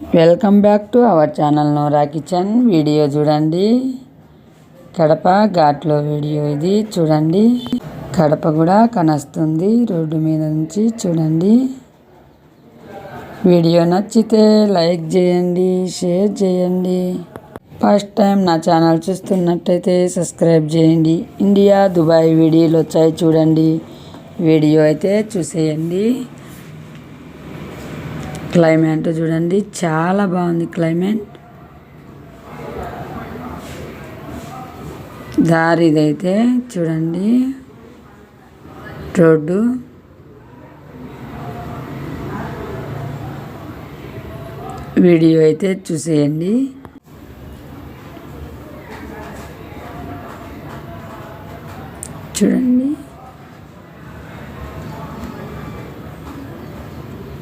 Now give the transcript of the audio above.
Welcome back to our channel Nora Kitchen video చూడండి. కడప ఘాట్లో video ఇది చూడండి. కడప కూడా కనస్తుంది రోడ్డు మీద నుంచి చూడండి. వీడియో నచ్చితే లైక్ చేయండి షేర్ చేయండి. ఫస్ట్ టైం నా ఛానల్ చూస్తున్నట్టయితే సబ్స్క్రైబ్ చేయండి. ఇండియా దుబాయ్ వీడియోలు వచ్చాయి చూడండి. వీడియో అయితే చూసేయండి. క్లైమేట్ చూడండి చాలా బాగుంది క్లైమేట్. దారి ఇదైతే చూడండి రోడ్డు. వీడియో అయితే చూసేయండి. చూడండి.